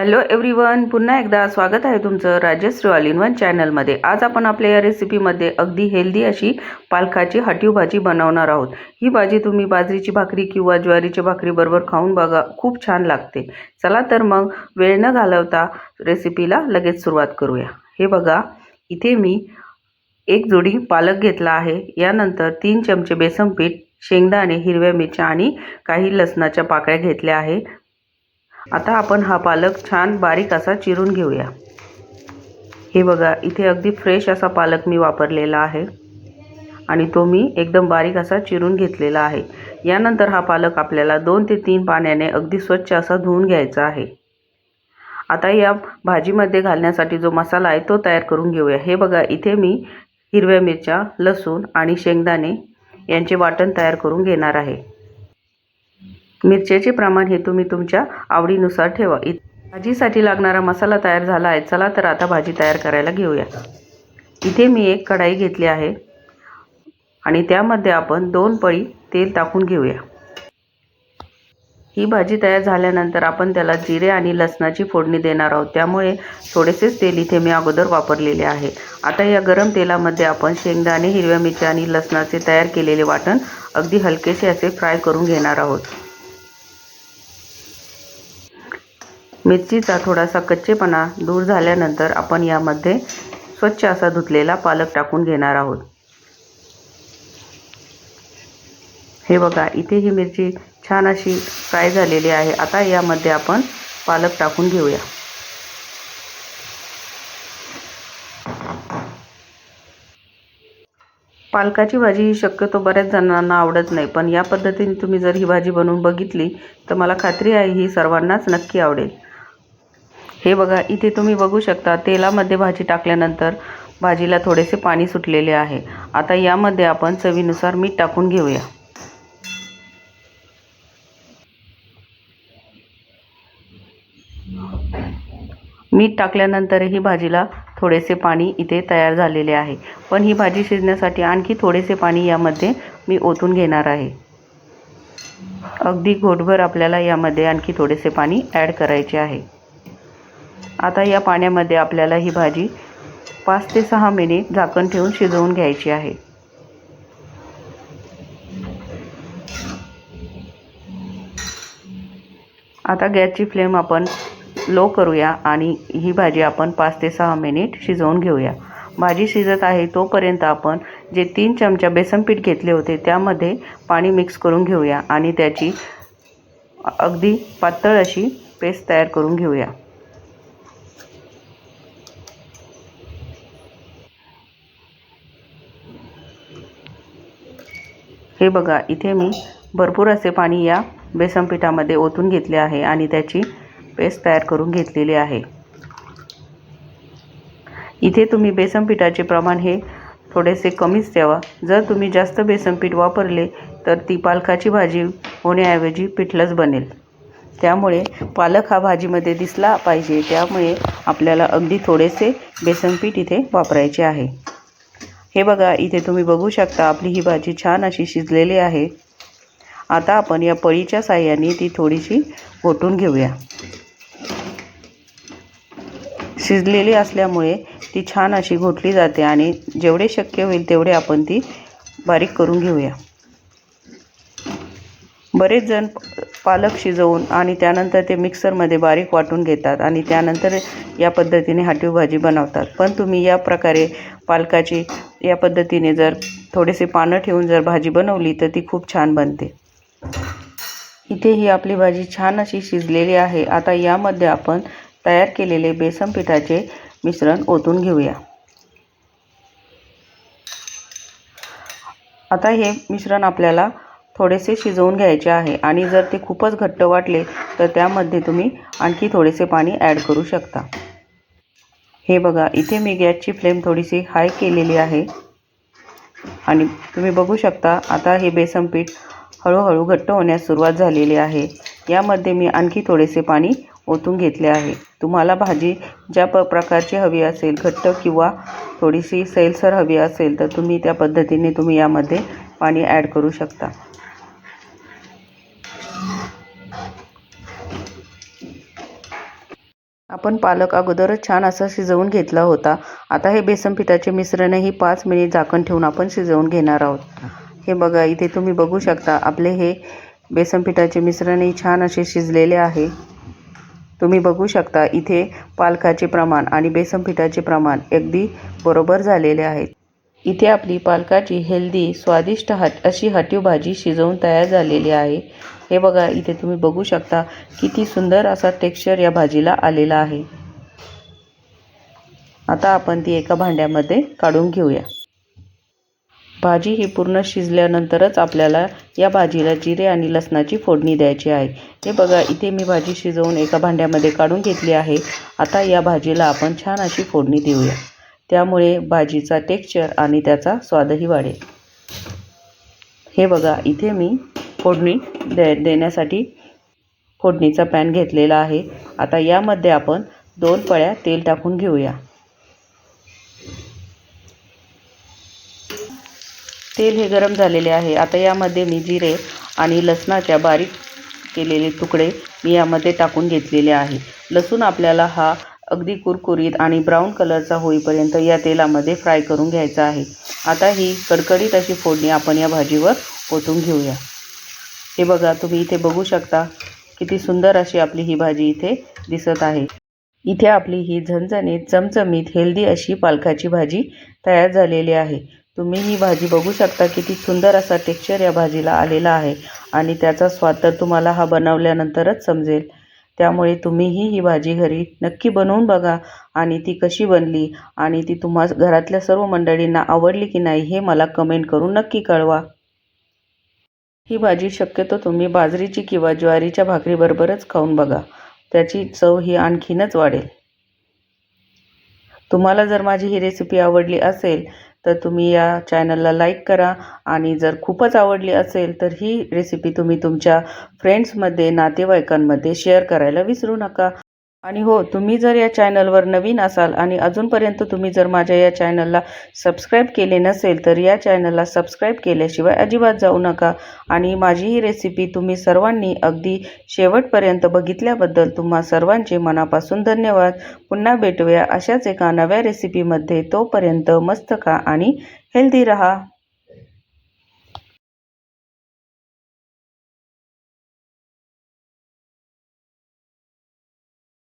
Hello everyone पुन्हा एकदा स्वागत आहे तुमचं राजश्री ऑल इन वन चॅनलमध्ये आज आपण आपल्या या रेसिपीमध्ये अगदी हेल्दी अशी पालकाची हटीव भाजी बनवणार आहोत. ही भाजी तुम्ही बाजरीची भाकरी किंवा ज्वारीची भाकरीबरोबर खाऊन बघा. खूप छान लागते. चला तर मग वेळ न घालवता रेसिपीला लगेच सुरुवात करूया. हे बघा इथे मी एक जोडी पालक घेतला आहे. यानंतर तीन चमचे बेसन पीठ शेंगदाणे हिरव्या मिरच्या आणि काही लसणाच्या पाकळ्या घेतल्या आहे. आता आपण हा पालक छान बारीक असा चिरून घेऊया. हे बघा इथे अगदी फ्रेश असा पालक मी वापरलेला आहे. आणि तो मी एकदम बारीक असा चिरून घेतलेला आहे. यानंतर हा पालक आपल्याला दोन ते तीन पाण्याने अगदी स्वच्छ असा धुवून घ्यायचा आहे. आता या भाजीमध्ये घालण्यासाठी जो मसाला आहे तो तयार करून घेऊया. हे बघा इथे मी हिरव्या मिरच्या लसूण आणि शेंगदाणे यांचे वाटण तयार करून घेणार आहे. मिरच्याचे प्रमाण हे तुम्ही तुमच्या आवडीनुसार ठेवा. इ भाजीसाठी लागणारा मसाला तयार झाला आहे. चला तर आता भाजी तयार करायला घेऊया. इथे मी एक कढाई घेतली आहे आणि त्यामध्ये आपण दोन पळी तेल टाकून घेऊया. ही भाजी तयार झाल्यानंतर आपण त्याला जिरे आणि लसणाची फोडणी देणार आहोत. त्यामुळे थोडेसेच तेल इथे मी अगोदर वापरलेले आहे. आता या गरम तेलामध्ये आपण शेंगदाणे हिरव्या मिरच्या आणि लसणाचे तयार केलेले वाटण अगदी हलकेसे असे फ्राय करून घेणार आहोत. मिरचीचा थोडासा कच्चेपणा दूर झाल्यानंतर आपण यामध्ये स्वच्छ असा धुतलेला पालक टाकून घेणार आहोत. हे बघा इथे ही मिरची छान अशी फ्राय झालेली आहे. आता यामध्ये आपण पालक टाकून घेऊया. पालकाची भाजी ही शक्यतो बऱ्याच जणांना आवडत नाही पण या पद्धतीने तुम्ही जर ही भाजी बनवून बघितली तर मला खात्री आहे ही सर्वांनाच नक्की आवडेल. हे बघा इथे तुम्ही बघू शकता तेलामध्ये भाजी टाकल्यानंतर भाजीला थोडेसे पाणी सुटलेले आहे. आता यामध्ये आपण चवीनुसार मीठ टाकून घेऊया. मीठ टाकल्यानंतरही भाजीला थोडेसे पाणी इथे तयार झालेले आहे. पण ही भाजी शिजण्यासाठी आणखी थोडेसे पाणी यामध्ये मी ओतून घेणार आहे. अगदी घोटभर आपल्याला यामध्ये आणखी थोडेसे पाणी ॲड करायचे आहे. आता या पाण्यामध्ये आपल्याला ही भाजी पाच ते सहा मिनिट झाकण ठेवून शिजवून घ्यायची आहे. आता गॅसची फ्लेम आपण लो करूया आणि ही भाजी आपण पाच ते सहा मिनिट शिजवून घेऊया. भाजी शिजत आहे तोपर्यंत आपण जे तीन चमचा बेसन पीठ घेतले होते त्यामध्ये पाणी मिक्स करून घेऊया आणि त्याची अगदी पातळ अशी पेस्ट तयार करून घेऊया. हे बघा इथे मी भरपूर असे पाणी या बेसन पिठामध्ये ओतून घेतले आहे आणि त्याची पेस्ट तयार करून घेतलेली आहे. इथे तुम्ही बेसन पिठाचे प्रमाण हे थोडेसे कमीच द्यावा. जर तुम्ही जास्त बेसन पीठ वापरले तर ती पालकाची भाजी होण्याऐवजी पिठलंच बनेल. त्यामुळे पालक हा भाजीमध्ये दिसला पाहिजे. त्यामुळे आपल्याला अगदी थोडेसे बेसन पीठ इथे वापरायचे आहे. हे बघा इथे तुम्ही बघू शकता आपली ही भाजी छान अशी शिजलेली आहे. आता आपण या पळीच्या साह्याने ती थोडीशी गोटून घेऊया. शिजलेली असल्यामुळे ती छान अशी घोटली जाते आणि जेवढे शक्य होईल तेवढे आपण ती बारीक करून घेऊया. बरेच जण पालक शिजवून आणि त्यानंतर ते मिक्सरमध्ये बारीक वाटून घेतात आणि त्यानंतर या पद्धतीने हाटीव भाजी बनवतात. पण तुम्ही या प्रकारे पालकाची या पद्धतीने जर थोडेसे पानं ठेवून जर भाजी बनवली तर ती खूप छान बनते. इथे ही आपली भाजी छान अशी शिजलेली आहे. आता यामध्ये आपण तयार केलेले बेसन पिठाचे मिश्रण ओतून घेऊया. आता हे मिश्रण आपल्याला थोडेसे शिजवून घ्यायचे आहे आणि जर ते खूपच घट्ट वाटले तर त्यामध्ये तुम्ही आणखी थोडेसे पाणी ॲड करू शकता. हे बघा इथे मी गॅसची फ्लेम थोडीशी हाय केलेली आहे. आणि तुम्ही बघू शकता आता हे बेसन पीठ हळूहळू घट्ट होण्यास सुरुवात झालेली आहे. यामध्ये मी आणखी थोडेसे पाणी ओतून घेतले आहे. तुम्हाला भाजी ज्या प प्रकारची हवी असेल घट्ट किंवा थोडीशी सैलसर हवी असेल तर तुम्ही त्या पद्धतीने तुम्ही यामध्ये पाणी ॲड करू शकता. आपण पालक अगोदरच छान असा शिजवून घेतला होता. आता हे बेसन पिठाचे मिश्रणही पाच मिनिट झाकण ठेवून आपण शिजवून घेणार आहोत. हे बघा इथे तुम्ही बघू शकता आपले हे बेसन पिठाचे मिश्रणही छान असे शिजलेले आहे. तुम्ही बघू शकता इथे पालकाचे प्रमाण आणि बेसन पिठाचे प्रमाण अगदी बरोबर झालेले आहेत इथे आपली पालकाची हेल्दी स्वादिष्ट हट अशी हटीव भाजी शिजवून तयार झालेली आहे. हे बघा इथे तुम्ही बघू शकता किती सुंदर असा टेक्स्चर या भाजीला आलेला आहे. आता आपण ती एका भांड्यामध्ये काढून घेऊया. भाजी ही पूर्ण शिजल्यानंतरच आपल्याला या भाजीला जिरे आणि लसणाची फोडणी द्यायची आहे. हे बघा इथे मी भाजी शिजवून एका भांड्यामध्ये काढून घेतली आहे. आता या भाजीला आपण छान अशी फोडणी देऊया. त्यामुळे भाजीचा टेक्स्चर आणि त्याचा स्वादही वाढेल. हे बघा इथे मी फोडणी दे देण्यासाठी फोडणीचा पॅन घेतलेला आहे. आता यामध्ये आपण दोन पळ्या तेल टाकून घेऊया. तेल हे गरम झालेले आहे. आता यामध्ये मी जिरे आणि लसणाच्या बारीक केलेले तुकडे मी यामध्ये टाकून घेतलेले आहे. लसूण आपल्याला हा अगदी कुरकुरीत आणि ब्राऊन कलरचा होईपर्यंत या तेलामध्ये फ्राय करून घ्यायचा आहे. आता ही कडकडीत अशी फोडणी आपण या भाजीवर ओतून घेऊया. हे बघा तुम्ही इथे बघू शकता किती सुंदर अशी आपली ही भाजी इथे दिसत आहे. इथे आपली ही झणझणीत चमचमीत हेल्दी अशी पालकाची भाजी तयार झालेली आहे. तुम्ही ही भाजी बघू शकता किती सुंदर असा टेक्स्चर या भाजीला आलेला आहे आणि त्याचा स्वाद तर तुम्हाला हा बनवल्यानंतरच समजेल. त्यामुळे तुम्हीही ही भाजी घरी नक्की बनवून बघा आणि ती कशी बनली आणि ती तुम्हा घरातल्या सर्व मंडळींना आवडली की नाही हे मला कमेंट करून नक्की कळवा. ही भाजी शक्यतो तुम्ही बाजरीची किंवा ज्वारीच्या भाकरीबरोबरच खाऊन बघा. त्याची चव ही आणखीनच वाढेल. तुम्हाला जर माझी ही रेसिपी आवडली असेल तर तुम्ही या चॅनलला लाईक करा. आणि जर खूपच आवडली असेल तर ही रेसिपी तुम्ही तुमच्या फ्रेंड्समध्ये नातेवाईकांमध्ये शेअर करायला विसरू नका. आणि हो तुम्ही जर या चॅनलवर नवीन असाल आणि अजूनपर्यंत तुम्ही जर माझ्या या चॅनलला सबस्क्राईब केले नसेल तर या चॅनलला सबस्क्राईब केल्याशिवाय अजिबात जाऊ नका. आणि माझी ही रेसिपी तुम्ही सर्वांनी अगदी शेवटपर्यंत बघितल्याबद्दल तुम्हा सर्वांचे मनापासून धन्यवाद. पुन्हा भेटूया अशाच एका नव्या रेसिपीमध्ये. तोपर्यंत मस्त खा आणि हेल्दी रहा.